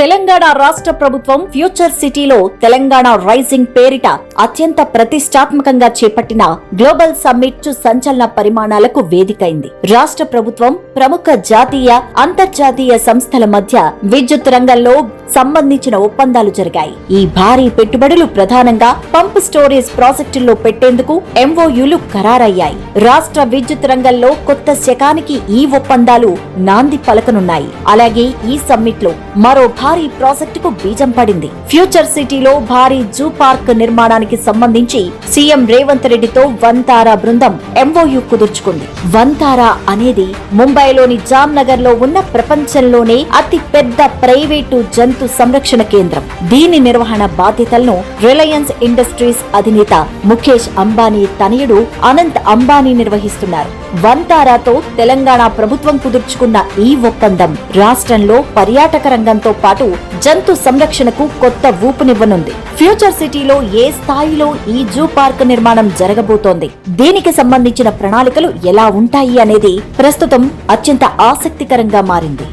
తెలంగాణ రాష్ట్ర ప్రభుత్వం ఫ్యూచర్ సిటీలో తెలంగాణ రైజింగ్ పేరిట అత్యంత ప్రతిష్టాత్మకంగా చేపట్టిన గ్లోబల్ సమ్మిట్ చు సంచలన పరిమాణాలకు వేదికైంది. రాష్ట్ర ప్రభుత్వం ప్రముఖ జాతీయ అంతర్జాతీయ సంస్థల మధ్య విద్యుత్ రంగంలో సంబంధించిన ఒప్పందాలు జరిగాయి. ఈ భారీ పెట్టుబడులు ప్రధానంగా పంప్ స్టోరేజ్ ప్రాజెక్టుల్లో పెట్టేందుకు ఎంఓయూలు ఖరారయ్యాయి. రాష్ట్ర విద్యుత్ రంగంలో కొత్త శకానికి ఈ ఒప్పందాలు నాంది పలకనున్నాయి. అలాగే ఈ సమ్మిట్లో మరో భారీ భారీ ప్రాజెక్టుకు బీజం పడింది. ఫ్యూచర్ సిటీలో భారీ జూ పార్క్ నిర్మాణానికి సంబంధించి సీఎం రేవంత్ రెడ్డితో వంతారా బృందం ఎంఓయూ కుదుర్చుకుంది. వంతారా అనేది ముంబైలోని జామ్నగర్లో ఉన్న ప్రపంచంలోనే అతి పెద్ద ప్రైవేటు జంతు సంరక్షణ కేంద్రం. దీని నిర్వహణ బాధ్యతలను రిలయన్స్ ఇండస్ట్రీస్ అధినేత ముఖేష్ అంబానీ తనయుడు అనంత్ అంబానీ నిర్వహిస్తున్నారు. వంతారాతో తెలంగాణ ప్రభుత్వం కుదుర్చుకున్న ఈ ఒప్పందం రాష్ట్రంలో పర్యాటక రంగంతో పాటు పాటు జంతు సంరక్షణకు కొత్త ఊపునివ్వనుంది. ఫ్యూచర్ సిటీలో ఏ స్థాయిలో ఈ జూ పార్క్ నిర్మాణం జరగబోతోంది? దీనికి సంబంధించిన ప్రణాళికలు ఎలా ఉంటాయి అనేది ప్రస్తుతం అత్యంత ఆసక్తికరంగా మారింది.